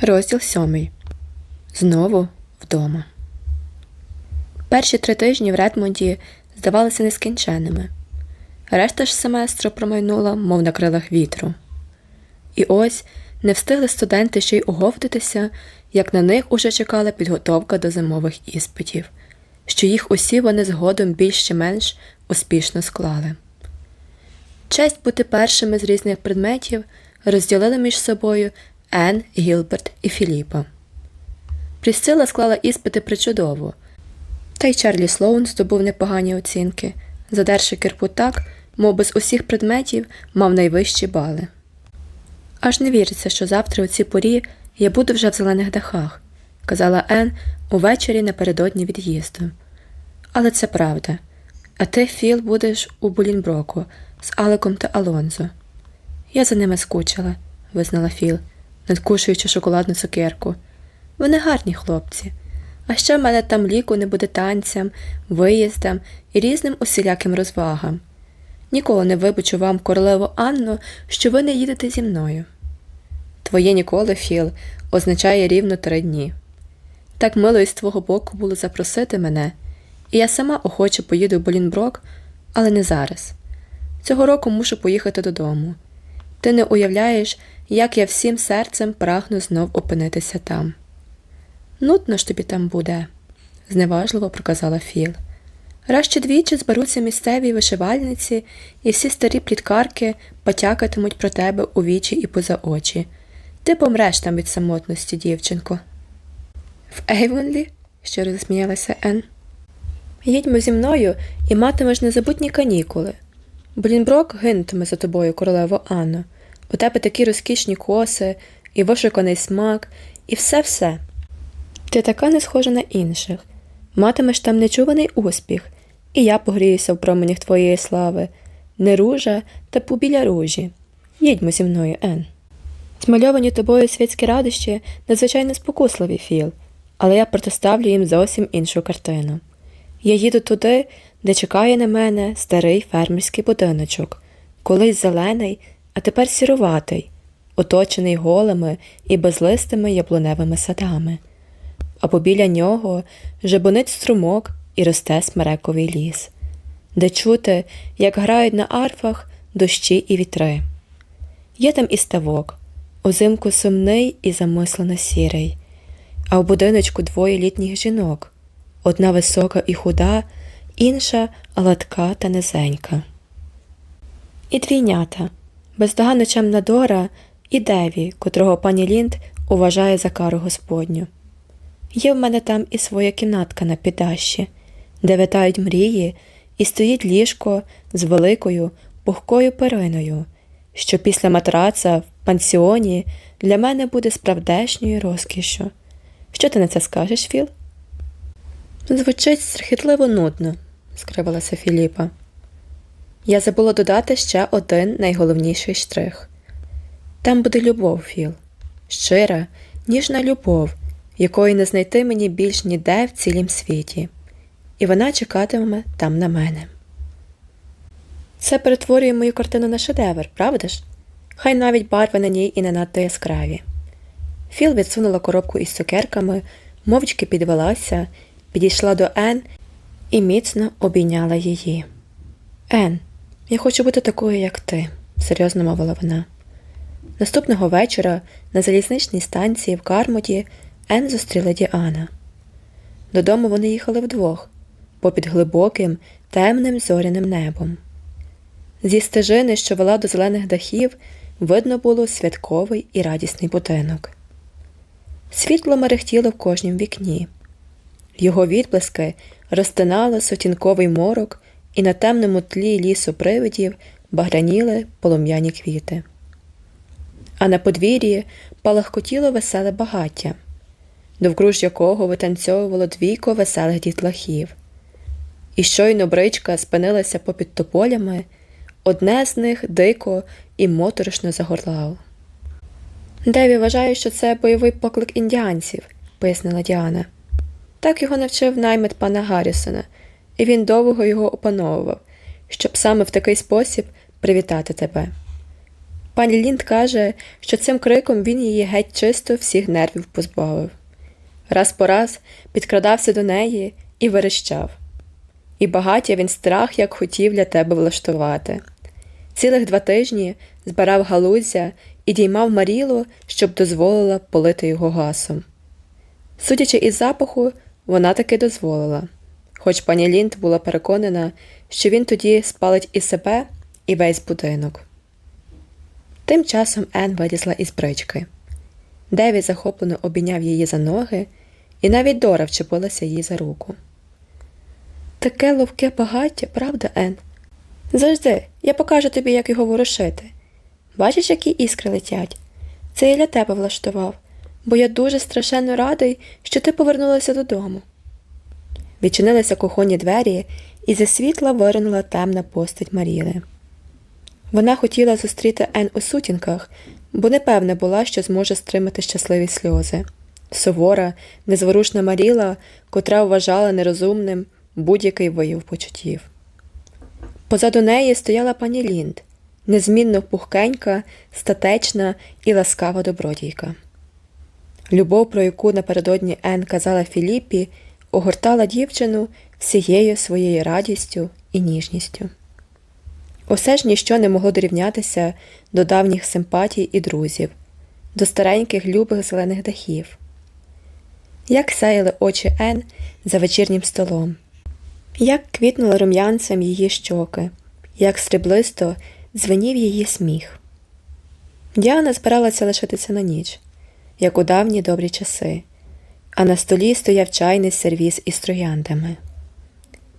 Розділ сьомий. Знову вдома. Перші три тижні в Редмонді здавалися нескінченними. Решта ж семестру промайнула, мов на крилах вітру. І ось не встигли студенти ще й оговтатися, як на них уже чекала підготовка до зимових іспитів, що їх усі вони згодом більш чи менш успішно склали. Честь бути першими з різних предметів розділили між собою Ен, Гілберт і Філіпа. Прісцила склала іспити причудово, та й Чарлі Слоун здобув непогані оцінки, задерши кирпу так, мов би з усіх предметів мав найвищі бали. Аж не віриться, що завтра у цій порі я буду вже в зелених дахах, казала Ен увечері напередодні від'їзду. Але це правда. А ти, Філ, будеш у Булінброку з Алеком та Алонзо. Я за ними скучила, визнала Філ, надкушуючи шоколадну цукерку. Вони гарні хлопці. А ще в мене там ліку не буде танцям, виїздам і різним усіляким розвагам. Ніколи не вибачу вам, королеву Анну, що ви не їдете зі мною. Твоє ніколи, Філ, означає рівно три дні. Так мило із твого боку було запросити мене, і я сама охоче поїду в Болінброк, але не зараз. Цього року мушу поїхати додому. Ти не уявляєш, як я всім серцем прагну знов опинитися там. Нудно ж тобі там буде, зневажливо проказала Філ. Раз двічі зберуться місцеві вишивальниці, і всі старі пліткарки потякатимуть про тебе у вічі і поза очі. Ти помреш там від самотності, дівчинко. В Ейвонлі? щиро засміялася Ен. Їдьмо зі мною і матимеш незабутні канікули. Блінброк гинутиме за тобою, королево Анно. У тебе такі розкішні коси, і вишуканий смак, і все-все. Ти така не схожа на інших. Матимеш там нечуваний успіх, і я погріюся в променях твоєї слави, не ружа та побіля ружі. Їдьмо зі мною, Ен. Змальовані тобою світські радощі надзвичайно спокусливі, Філ, але я протиставлю їм зовсім іншу картину. Я їду туди, де чекає на мене старий фермерський будиночок, колись зелений, а тепер сіруватий, оточений голими і безлистими яблуневими садами. А побіля нього жебонить струмок і росте смерековий ліс, де чути, як грають на арфах дощі і вітри. Є там і ставок, узимку сумний і замислено сірий, а в будиночку двоє літніх жінок одна висока і худа, інша гладка та низенька. І двійнята бездоганно чемна і Деві, котрого пані Лінд уважає за кару Господню. Є в мене там і своя кімнатка на піддащі, де витають мрії, і стоїть ліжко з великою пухкою периною, що після матраца в пансіоні для мене буде справдешньою розкішшю. Що ти на це скажеш, Філ? Звучить страхітливо нудно, скривилася Філіпа. Я забула додати ще один найголовніший штрих. Там буде любов, Філ, щира, ніжна любов, якої не знайти мені більш ніде в цілім світі, і вона чекатиме там на мене. Це перетворює мою картину на шедевр, правда ж? Хай навіть барви на ній і не надто яскраві. Філ відсунула коробку із цукерками, мовчки підвелася, підійшла до Ен і міцно обійняла її. Ен, я хочу бути такою, як ти, серйозно мовила вона. Наступного вечора на залізничній станції в Кармоті Ен зустріла Діана. Додому вони їхали вдвох, попід глибоким, темним зоряним небом. Зі стежини, що вела до зелених дахів, видно було святковий і радісний будинок. Світло мерехтіло в кожнім вікні. Його відблиски розтинали сутінковий морок, і на темному тлі лісу привидів баграніли полум'яні квіти. А на подвір'ї палахкотіло веселе багаття, довкруж якого витанцьовувало двійко веселих дітлахів. І щойно бричка спинилася попід тополями, одне з них дико і моторошно загорлало. Деві вважає, що це бойовий поклик індіанців, пояснила Діана. Так його навчив наймит пана Гаррісона, і він довго його опановував, щоб саме в такий спосіб привітати тебе. Пані Лінд каже, що цим криком він її геть чисто всіх нервів позбавив. Раз по раз підкрадався до неї і верещав. І багаття він страх як хотів для тебе влаштувати. Цілих два тижні збирав галузя і діймав Марілу, щоб дозволила полити його гасом. Судячи із запаху, вона таки дозволила, хоч пані Лінд була переконана, що він тоді спалить і себе, і весь будинок. Тим часом Ен вилізла із брички. Деві захоплено обійняв її за ноги, і навіть Дора вчепилася їй за руку. Таке ловке багаття, правда, Ен? Завжди, я покажу тобі, як його ворушити. Бачиш, які іскри летять? Це я для тебе влаштував, бо я дуже страшенно радий, що ти повернулася додому. Відчинилися кухонні двері, і зі світла виринула темна постать Маріли. Вона хотіла зустріти Ен у сутінках, бо непевна була, що зможе стримати щасливі сльози. Сувора, незворушна Маріла, котра вважала нерозумним будь-який вияв почуттів. Позаду неї стояла пані Лінд, незмінно пухкенька, статечна і ласкава добродійка. Любов, про яку напередодні Ен казала Філіппі, огортала дівчину всією своєю радістю і ніжністю. Усе ж ніщо не могло дорівнятися до давніх симпатій і друзів, до стареньких любих зелених дахів. Як сяяли очі Ен за вечірнім столом, як квітнули рум'янцем її щоки, як сріблисто дзвенів її сміх. Діана збиралася лишитися на ніч, як у давні добрі часи, а на столі стояв чайний сервіз із трояндами.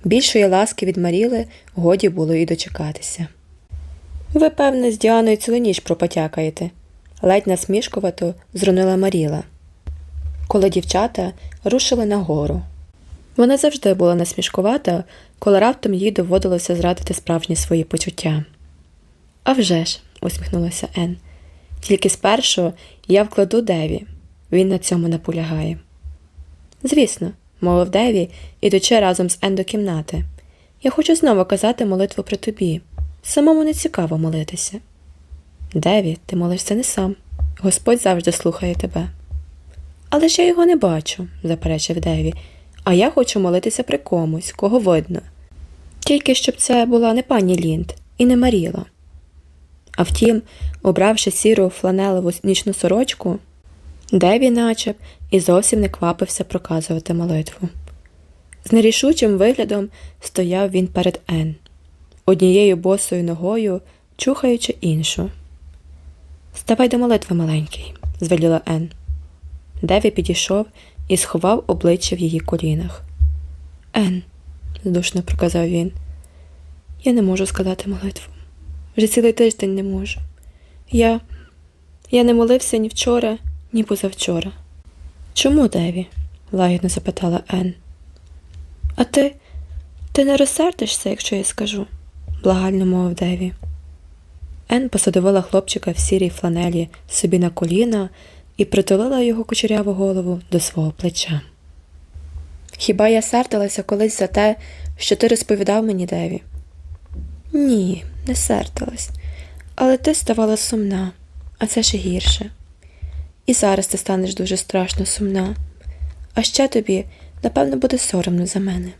Більшої ласки від Маріли годі було і дочекатися. Ви, певне, з Діаною цілу ніч пропотякаєте, ледь насмішкувато зрунила Маріла. Коли дівчата рушили нагору. Вона завжди була насмішкувата, коли раптом їй доводилося зрадити справжні свої почуття. «А вже ж», – усміхнулася Ен. Тільки спершу я вкладу Деві. Він на цьому наполягає. Звісно, мовив Деві, ідучи разом з Ен до кімнати. Я хочу знову казати молитву при тобі. Самому не цікаво молитися. Деві, ти молишся не сам. Господь завжди слухає тебе. Але ж я його не бачу, заперечив Деві, а я хочу молитися при комусь, кого видно. Тільки щоб це була не пані Лінд і не Маріла. А втім, обравши сіру фланелеву нічну сорочку, Деві начеб і зовсім не квапився проказувати молитву. З нерішучим виглядом стояв він перед Ен, однією босою ногою, чухаючи іншу. Ставай до молитви, маленький, звеліла Ен. Деві підійшов і сховав обличчя в її колінах. Ен, здушно проказав він, я не можу сказати молитву. Вже цілий тиждень не можу. Я. Я не молився ні вчора, ні позавчора. Чому, Деві? лагідно запитала Ен. А ти. ти не розсердишся, якщо я скажу, благально мовив Деві. Ен посадовила хлопчика в сірій фланелі собі на коліна і притулила його кучеряву голову до свого плеча. Хіба я сердилася колись за те, що ти розповідав мені Деві? Ні, не сердилась, але ти ставала сумна, а це ще гірше. І зараз ти станеш дуже страшно сумна, а ще тобі, напевно, буде соромно за мене.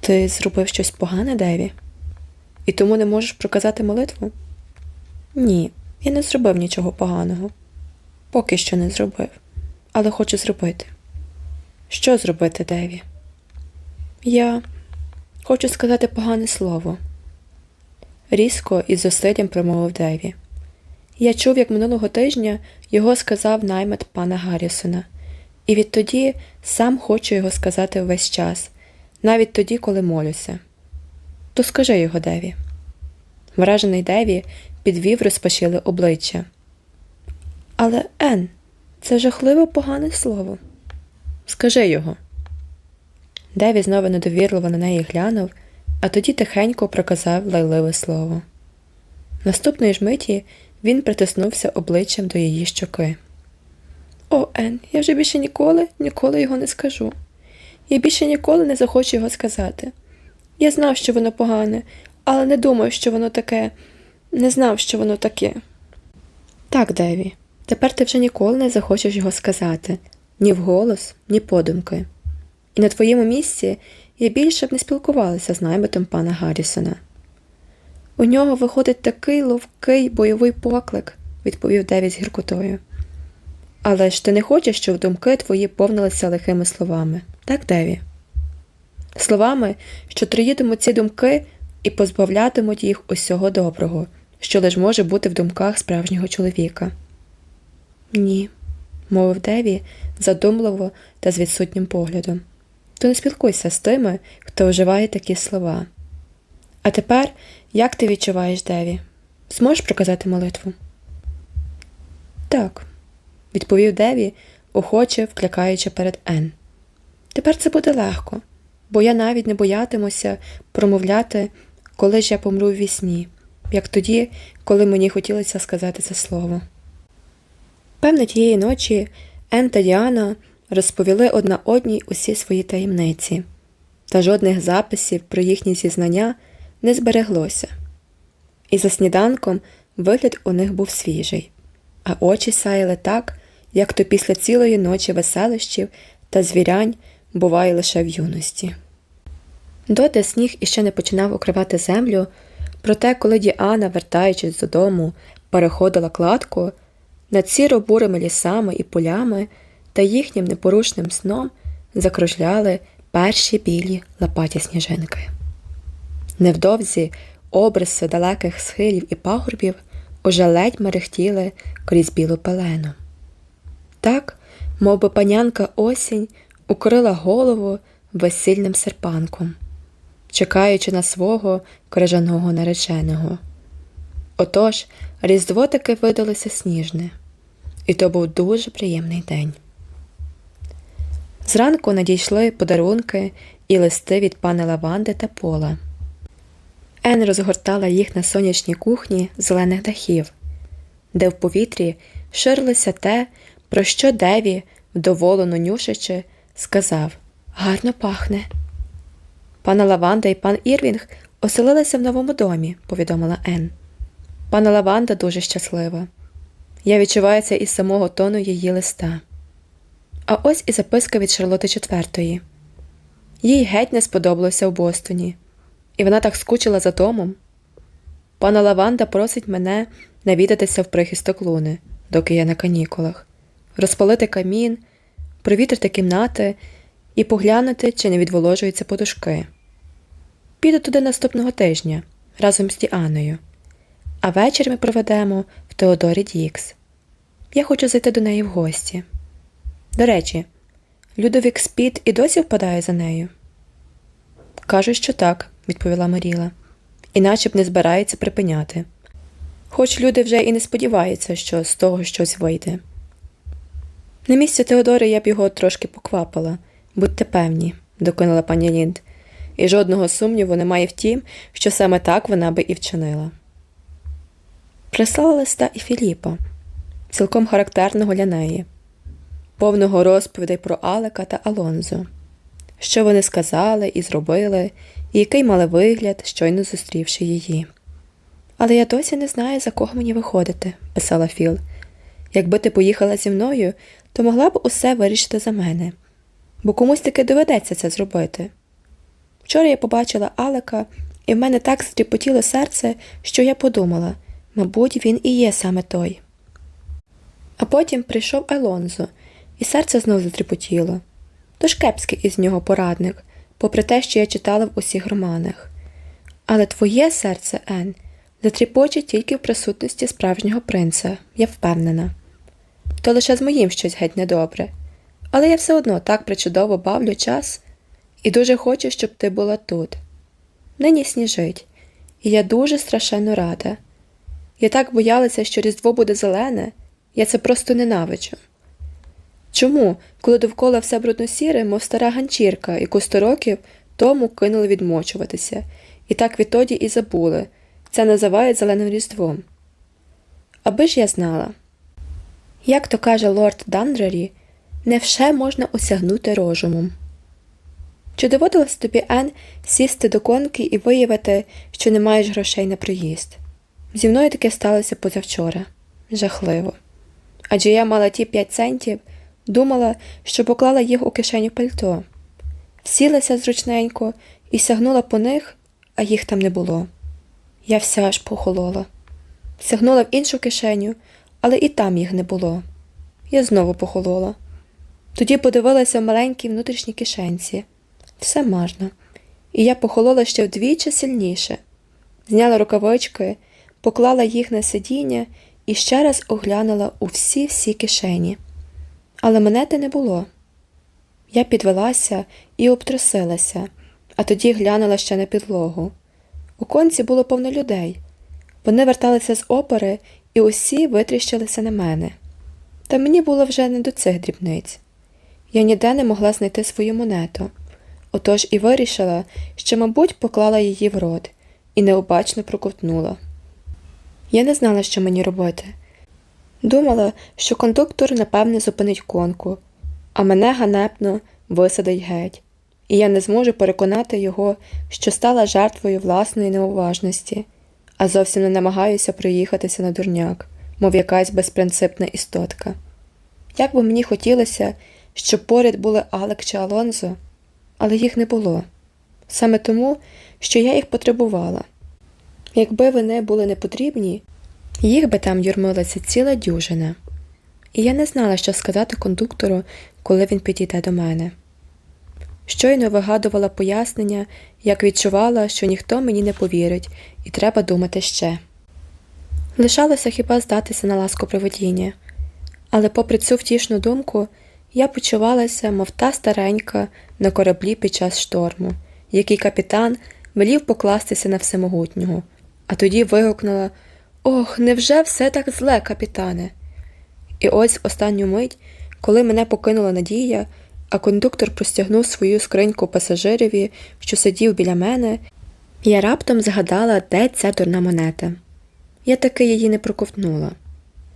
Ти зробив щось погане, Деві? І тому не можеш проказати молитву? Ні, я не зробив нічого поганого. Поки що не зробив, але хочу зробити. Що зробити, Деві? Я хочу сказати погане слово. Різко і з зусиллям промовив Деві. Я чув, як минулого тижня його сказав наймет пана Гаррісона, і відтоді сам хочу його сказати весь час, навіть тоді, коли молюся. То скажи його Деві. Вражений Деві підвів розпашіле обличчя. Але Ен, це жахливо погане слово. Скажи його. Деві знову недовірливо на неї глянув, а тоді тихенько проказав лайливе слово. Наступної ж миті він притиснувся обличчям до її щоки. О, Ен, я вже більше ніколи, ніколи його не скажу. Я більше ніколи не захочу його сказати. Я знав, що воно погане, але не думав, що воно таке. Не знав, що воно таке. Так, Деві, тепер ти вже ніколи не захочеш його сказати ні вголос, ні подумки. І на твоєму місці я більше б не спілкувалася з наймитом пана Гаррісона. У нього виходить такий ловкий бойовий поклик, відповів Деві з гіркотою. Але ж ти не хочеш, щоб думки твої повнилися лихими словами, так, Деві? Словами, що троїтимуть ці думки і позбавлятимуть їх усього доброго, що лиш може бути в думках справжнього чоловіка. Ні, мовив Деві задумливо та з відсутнім поглядом. То не спілкуйся з тими, хто вживає такі слова. А тепер, як ти відчуваєш Деві? Зможеш проказати молитву? Так, відповів Деві, охоче вклякаючи перед Ен. Тепер це буде легко, бо я навіть не боятимуся промовляти, коли ж я помру в вісні, як тоді, коли мені хотілося сказати це слово. Певне, тієї ночі Ен та Діана розповіли одна одній усі свої таємниці, та жодних записів про їхні зізнання не збереглося. І за сніданком вигляд у них був свіжий, а очі сяяли так, як то після цілої ночі веселищів та звірянь буває лише в юності. Доти сніг іще не починав укривати землю, проте, коли Діана, вертаючись додому, переходила кладку, над сіро-бурими лісами і полями та їхнім непорушним сном закружляли перші білі лопаті сніжинки. Невдовзі обриси далеких схилів і пагорбів уже ледь мерехтіли крізь білу пелену. Так, мов би панянка осінь укрила голову весільним серпанком, чекаючи на свого крижаного нареченого. Отож, різдво таки видалося сніжне, і то був дуже приємний день. Зранку надійшли подарунки і листи від пана Лаванди та Пола. Ен розгортала їх на сонячній кухні зелених дахів, де в повітрі ширилося те, про що Деві, вдоволено нюшачи, сказав гарно пахне. Пана Лаванда і пан Ірвінг оселилися в новому домі, повідомила Ен. Пана Лаванда дуже щаслива. Я відчуваю це із самого тону її листа. А ось і записка від Шарлоти IV. Їй геть не сподобалося в Бостоні, і вона так скучила за домом. Пана Лаванда просить мене навідатися в прихисток луни, доки я на канікулах, розпалити камін, провітрити кімнати і поглянути, чи не відволожуються подушки. Піду туди наступного тижня разом з Діаною, а вечір ми проведемо в Теодорі Дікс. Я хочу зайти до неї в гості. До речі, Людовік Спіт і досі впадає за нею. Кажуть, що так, відповіла Маріла, іначе б не збирається припиняти. Хоч люди вже і не сподіваються, що з того щось вийде. На місці Теодори я б його трошки поквапила, будьте певні, доконала пані Лінд, і жодного сумніву немає в тім, що саме так вона би і вчинила. Прислала листа і Філіпа, цілком характерного для неї, повного розповідей про Алека та Алонзо, що вони сказали і зробили, і який мали вигляд, щойно зустрівши її. Але я досі не знаю, за кого мені виходити, писала Філ. Якби ти поїхала зі мною, то могла б усе вирішити за мене, бо комусь таки доведеться це зробити. Вчора я побачила Алека, і в мене так стріпотіло серце, що я подумала мабуть, він і є саме той. А потім прийшов Алонзо, і серце знов затріпотіло. Тож кепський із нього порадник, попри те, що я читала в усіх романах. Але твоє серце, Ен, затріпоче тільки в присутності справжнього принца, я впевнена. То лише з моїм щось геть недобре. Але я все одно так причудово бавлю час і дуже хочу, щоб ти була тут. Нині сніжить, і я дуже страшенно рада. Я так боялася, що Різдво буде зелене, я це просто ненавиджу. Чому, коли довкола все брудно-сіре, мов стара ганчірка, яку сто років тому кинули відмочуватися, і так відтоді і забули це називають зеленим різдвом. Аби ж я знала. Як то каже лорд Дандрері, не все можна осягнути розумом. Чи доводилось тобі, Ен, сісти до конки і виявити, що не маєш грошей на приїзд? Зі мною таке сталося позавчора. Жахливо. Адже я мала ті п'ять центів, думала, що поклала їх у кишеню пальто. Сілася зручненько і сягнула по них, а їх там не було. Я вся аж похолола. Сягнула в іншу кишеню, але і там їх не було. Я знову похолола. Тоді подивилася в маленькій внутрішній кишенці. Все марно. І я похолола ще вдвічі сильніше. Зняла рукавички, поклала їх на сидіння і ще раз оглянула у всі-всі кишені. Але монети не було. Я підвелася і обтрусилася, а тоді глянула ще на підлогу. У конці було повно людей. Вони верталися з опери і усі витріщилися на мене. Та мені було вже не до цих дрібниць. Я ніде не могла знайти свою монету. Отож і вирішила, що, мабуть, поклала її в рот і необачно проковтнула. Я не знала, що мені робити. Думала, що кондуктор, напевне, зупинить конку, а мене ганебно висадить геть, і я не зможу переконати його, що стала жертвою власної неуважності, а зовсім не намагаюся проїхатися на дурняк, мов якась безпринципна істотка. Як би мені хотілося, щоб поряд були Алек чи Алонзо, але їх не було. Саме тому, що я їх потребувала. Якби вони були не потрібні, їх би там юрмилася ціла дюжина. І я не знала, що сказати кондуктору, коли він підійде до мене. Щойно вигадувала пояснення, як відчувала, що ніхто мені не повірить, і треба думати ще. Лишалося хіба здатися на ласку проведіння, але, попри цю втішну думку, я почувалася, мов та старенька на кораблі під час шторму, який капітан велів покластися на всемогутнього, а тоді вигукнула Ох, невже все так зле, капітане? І ось останню мить, коли мене покинула надія, а кондуктор простягнув свою скриньку пасажирові, що сидів біля мене, я раптом згадала, де ця дурна монета. Я таки її не проковтнула.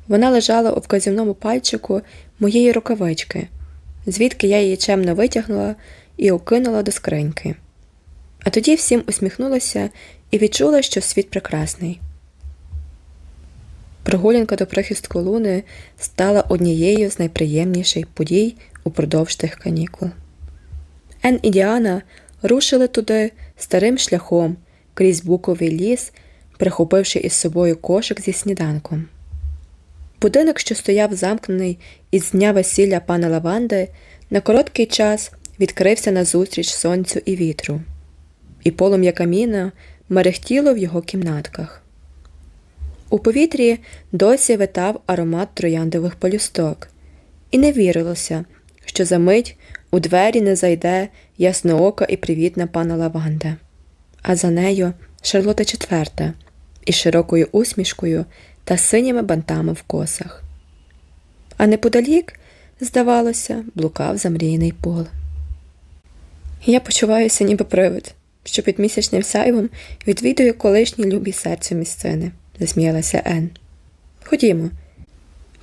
Вона лежала у вказівному пальчику моєї рукавички, звідки я її чемно витягнула і окинула до скриньки. А тоді всім усміхнулася і відчула, що світ прекрасний. Прогулянка до прихистку луни стала однією з найприємніших подій упродовж тих канікул. Ен і Діана рушили туди старим шляхом крізь буковий ліс, прихопивши із собою кошик зі сніданком. Будинок, що стояв замкнений із дня весілля пана Лаванди, на короткий час відкрився назустріч сонцю і вітру, і полум'я каміна мерехтіло в його кімнатках. У повітрі досі витав аромат трояндових полюсток, і не вірилося, що за мить у двері не зайде ясноока і привітна пана Лаванда, а за нею Шарлота IV із широкою усмішкою та синіми бантами в косах. А неподалік, здавалося, блукав замріяний пол. Я почуваюся, ніби привид, що під місячним сяйвом відвідує колишні любі серцю місцини, засміялася Ен. Ходімо,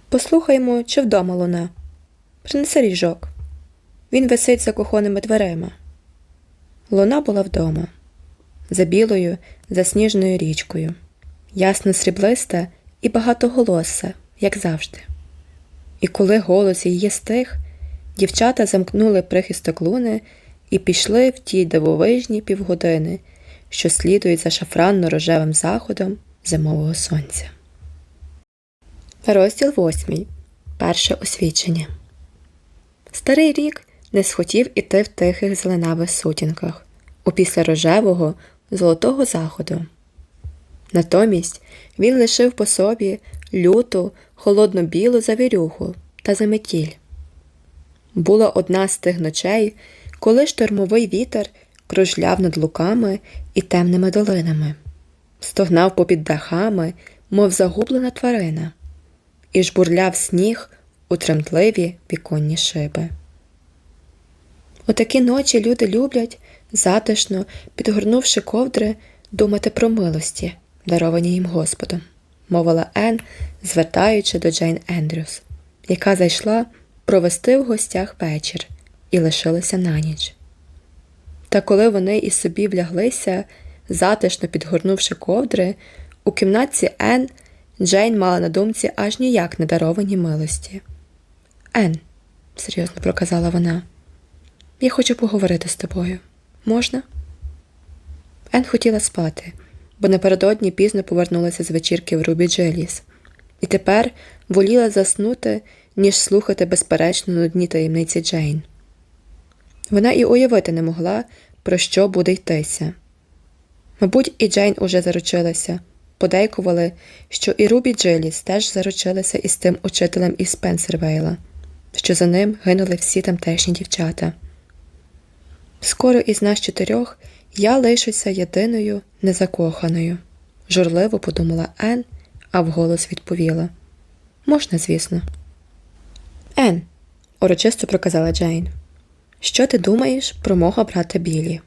послухаймо, чи вдома луна. Принеси ріжок. Він висить за кухонними дверима. Луна була вдома, за білою, засніженою річкою, ясно сріблиста і багатоголоса, як завжди. І коли голос її стих, дівчата замкнули прихисток луни і пішли в ті дивовижні півгодини, що слідують за шафранно-рожевим заходом зимового сонця. Розділ восьмий. Перше освічення. Старий рік не схотів іти в тихих зеленавих сутінках у після рожевого золотого заходу. Натомість він лишив по собі люту, холодно білу завірюху та заметіль. Була одна з тих ночей, коли штормовий вітер кружляв над луками і темними долинами, стогнав попід дахами, мов загублена тварина, і жбурляв сніг у тремтливі віконні шиби. У такі ночі люди люблять, затишно, підгорнувши ковдри, думати про милості, даровані їм Господом, мовила Ен, звертаючи до Джейн Ендрюс, яка зайшла провести в гостях вечір і лишилася на ніч. Та коли вони і собі вляглися, затишно підгорнувши ковдри, У кімнатці Ен Джейн мала на думці аж ніяк не даровані милості. Ен, серйозно проказала вона, я хочу поговорити з тобою. Можна? Ен хотіла спати, бо напередодні пізно повернулася з вечірки в Рубі Джиліс, і тепер воліла заснути, ніж слухати безперечно нудні таємниці Джейн. Вона і уявити не могла, про що буде йтися. Мабуть, і Джейн уже заручилася, подейкували, що і Рубі Джиліс теж заручилася із тим учителем із Спенсервейла, що за ним гинули всі тамтешні дівчата. Скоро із нас чотирьох я лишуся єдиною незакоханою, журливо подумала Ен, а вголос відповіла. Можна, звісно. Ен, урочисто проказала Джейн. Що ти думаєш про мого брата Білі?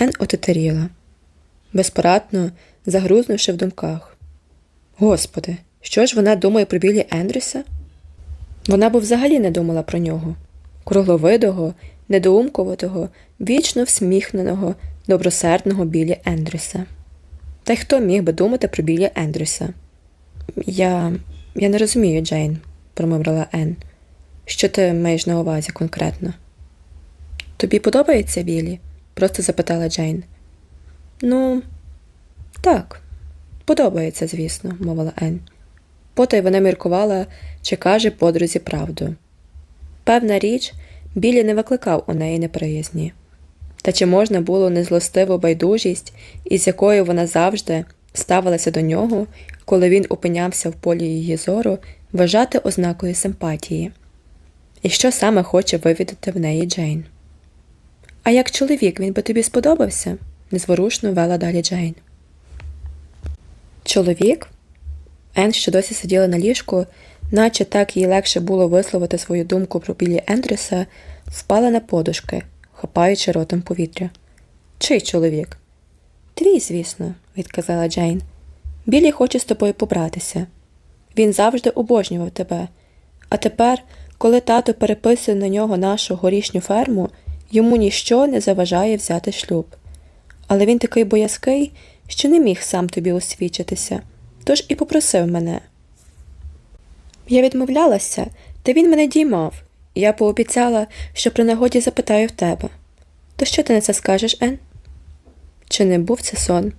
Ен отетеріла, безпорадно загрузнувши в думках. Господи, що ж вона думає про Білі Ендрюса? Вона б взагалі не думала про нього кругловидого, недоумкуватого, вічно всміхненого, добросердного Білі Ендрюса. Та й хто міг би думати про Білі Ендрюса? Я. я не розумію, Джейн, промовила Ен. Що ти маєш на увазі конкретно? Тобі подобається Білі? Просто запитала Джейн. Ну, так, подобається, звісно, мовила Ен. Потай вона міркувала, чи каже подрузі правду. Певна річ, Білі не викликав у неї неприязні. Та чи можна було незлостиву байдужість, із якою вона завжди ставилася до нього, коли він опинявся в полі її зору, вважати ознакою симпатії? І що саме хоче вивідати в неї Джейн? А як чоловік він би тобі сподобався? незворушно вела далі Джейн. Чоловік? Ен, що досі сиділа на ліжку, наче так їй легше було висловити свою думку про білі Ендрюса, впала на подушки, хапаючи ротом повітря. Чий чоловік? Твій, звісно, відказала Джейн. Білі хоче з тобою побратися. Він завжди обожнював тебе. А тепер, коли тато переписує на нього нашу горішню ферму, йому ніщо не заважає взяти шлюб. Але він такий боязкий, що не міг сам тобі освічитися, тож і попросив мене. Я відмовлялася, та він мене діймав, я пообіцяла, що при нагоді запитаю в тебе. То що ти на це скажеш, Ен? Чи не був це сон?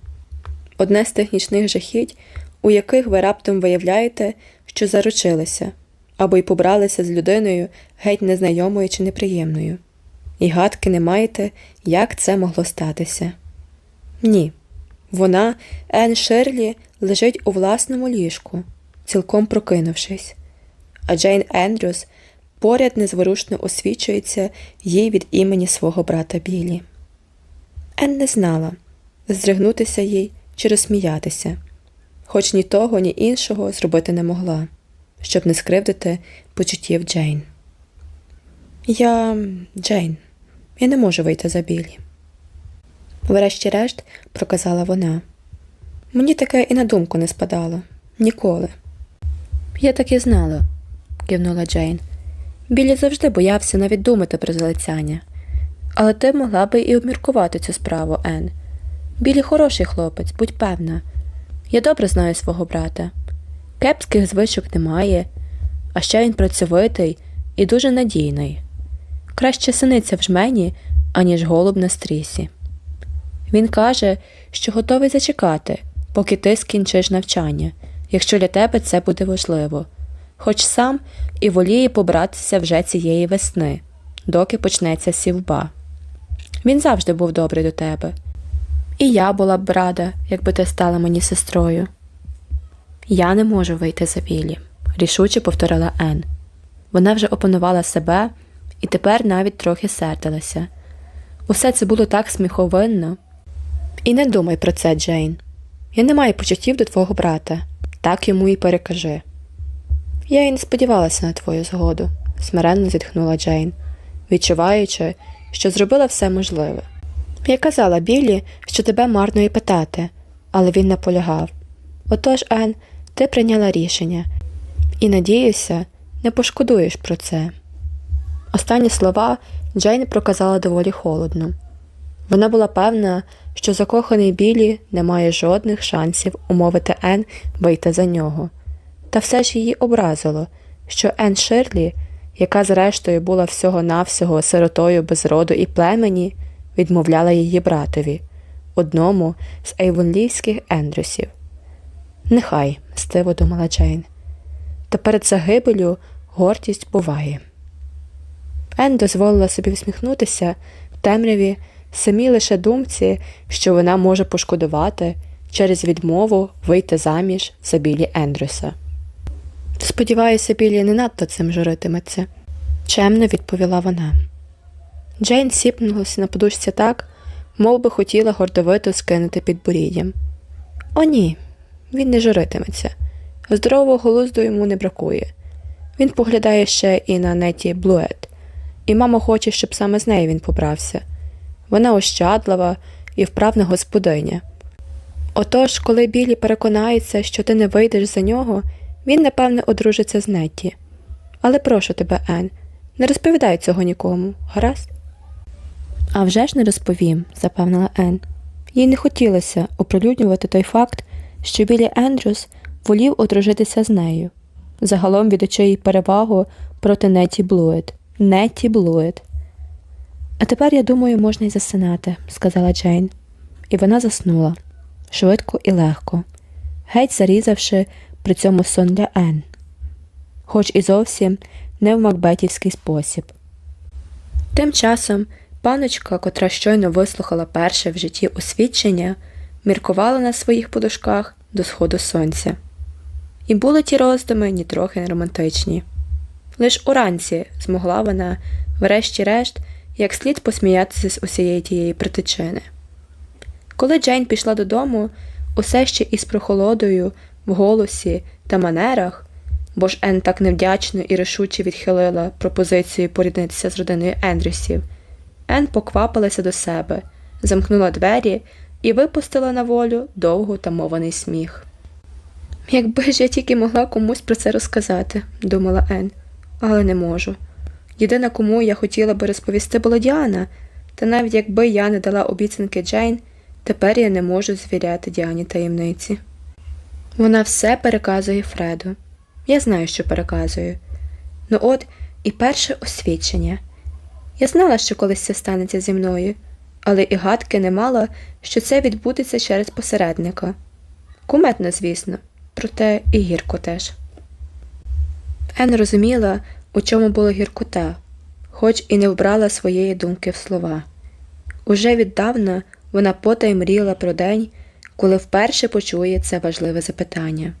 Одне з тих нічних жахіть, у яких ви раптом виявляєте, що заручилися, або й побралися з людиною геть незнайомою чи неприємною, і гадки не маєте, як це могло статися. Ні, вона, Ен Ширлі, лежить у власному ліжку, цілком прокинувшись, а Джейн Ендрюс поряд незворушно освічується їй від імені свого брата Білі. Ен не знала здригнутися їй чи розсміятися, хоч ні того, ні іншого зробити не могла, щоб не скривдити почуттів Джейн. Я Джейн, я не можу вийти за білі. Врешті-решт, проказала вона. Мені таке і на думку не спадало. Ніколи. Я так і знала, кивнула Джейн. Білі завжди боявся навіть думати про залицяння. Але ти могла би і обміркувати цю справу, Ен. Білі хороший хлопець, будь певна. Я добре знаю свого брата. Кепських звичок немає, а ще він працьовитий і дуже надійний. Краще синиця в жмені, аніж голуб на стрісі. Він каже, що готовий зачекати, поки ти скінчиш навчання, якщо для тебе це буде важливо, хоч сам і воліє побратися вже цієї весни, доки почнеться сівба. Він завжди був добрий до тебе. І я була б рада, якби ти стала мені сестрою. Я не можу вийти за Віллі, рішуче повторила Ен. Вона вже опанувала себе і тепер навіть трохи сердилася. Усе це було так сміховинно. І не думай про це, Джейн. Я не маю почуттів до твого брата, так йому і перекажи. Я й не сподівалася на твою згоду, смиренно зітхнула Джейн, відчуваючи, що зробила все можливе. Я казала Біллі, що тебе марно і питати, але він наполягав. Отож, Ен, ти прийняла рішення, і, надіюся, не пошкодуєш про це. Останні слова Джейн проказала доволі холодно. Вона була певна, що закоханий Білі не має жодних шансів умовити Ен вийти за нього. Та все ж її образило, що Ен Ширлі, яка зрештою була всього-навсього сиротою без роду і племені, відмовляла її братові, одному з ейвонлівських Ендрюсів. Нехай, стиво думала Джейн. Та перед загибелю гордість буває. Ен дозволила собі всміхнутися в темряві самій лише думці, що вона може пошкодувати через відмову вийти заміж за Білі Ендрюса. Сподіваюся, Білі не надто цим журитиметься, чемно відповіла вона. Джейн сіпнулася на подушці так, мов би хотіла гордовито скинути під буріддям. О, ні, він не журитиметься. Здорового глузду йому не бракує. Він поглядає ще і на неті Блует, і мама хоче, щоб саме з нею він побрався. Вона ощадлива і вправна господиня. Отож, коли Білі переконається, що ти не вийдеш за нього, він, напевне, одружиться з Нетті. Але прошу тебе, Ен, не розповідай цього нікому, гаразд? А вже ж не розповім, запевнила Ен. Їй не хотілося оприлюднювати той факт, що Білі Ендрюс волів одружитися з нею. Загалом віддачи їй перевагу проти Неті Блует. Неті Блует. А тепер, я думаю, можна й засинати, сказала Джейн. І вона заснула швидко і легко, геть зарізавши при цьому сон для Ен, хоч і зовсім не в макбетівський спосіб. Тим часом паночка, котра щойно вислухала перше в житті освідчення, міркувала на своїх подушках до сходу сонця. І були ті роздуми нітрохи не романтичні. Лиш уранці змогла вона, врешті-решт, як слід посміятися з усієї тієї притичини. Коли Джейн пішла додому, усе ще із прохолодою в голосі та манерах, бо ж Ен так невдячно і рішуче відхилила пропозицію поріднитися з родиною Ендрюсів, Ен поквапилася до себе, замкнула двері і випустила на волю довго тамований сміх. Якби ж я тільки могла комусь про це розказати, думала Ен, але не можу. Єдина, кому я хотіла би розповісти, була Діана, та навіть якби я не дала обіцянки Джейн, тепер я не можу звіряти Діані таємниці. Вона все переказує Фреду. Я знаю, що переказую. Ну от і перше освідчення. Я знала, що колись це станеться зі мною, але і гадки не мала, що це відбудеться через посередника. Куметно, звісно, проте і гірко теж. Ен розуміла, у чому була гіркота, хоч і не вбрала своєї думки в слова. Уже віддавна вона потай мріяла про день, коли вперше почує це важливе запитання.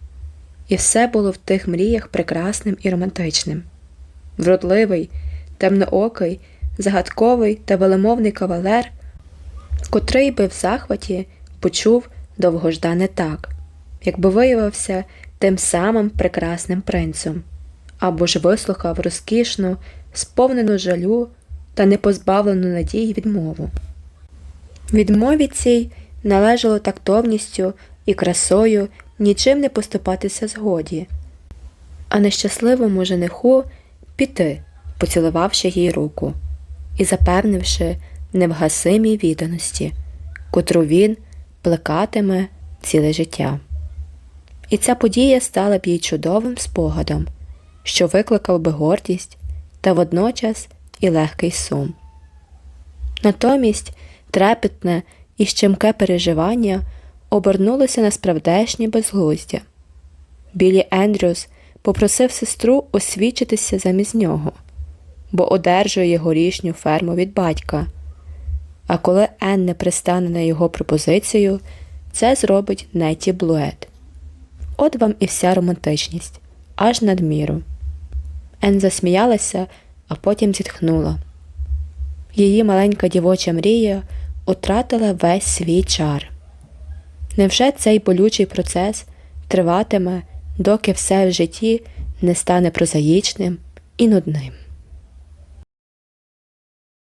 І все було в тих мріях прекрасним і романтичним. Вродливий, темноокий, загадковий та велемовний кавалер, котрий би в захваті почув довгождане так, якби виявився тим самим прекрасним принцем, або ж вислухав розкішну, сповнену жалю та непозбавлену надій відмову. Відмові цій належало тактовністю і красою нічим не поступатися згоді, а нещасливому жениху піти, поцілувавши їй руку і запевнивши невгасимій відданості, котру він плекатиме ціле життя. І ця подія стала б їй чудовим спогадом, що викликав би гордість та водночас і легкий сум. Натомість трепетне і щемке переживання обернулося на справдешнє безглуздя. Білі Ендрюс попросив сестру освідчитися замість нього, бо одержує горішню ферму від батька. А коли Ен не пристане на його пропозицію, це зробить Неті Блует. От вам і вся романтичність, аж надміру. Ен засміялася, а потім зітхнула. Її маленька дівоча мрія утратила весь свій чар. Невже цей болючий процес триватиме, доки все в житті не стане прозаїчним і нудним?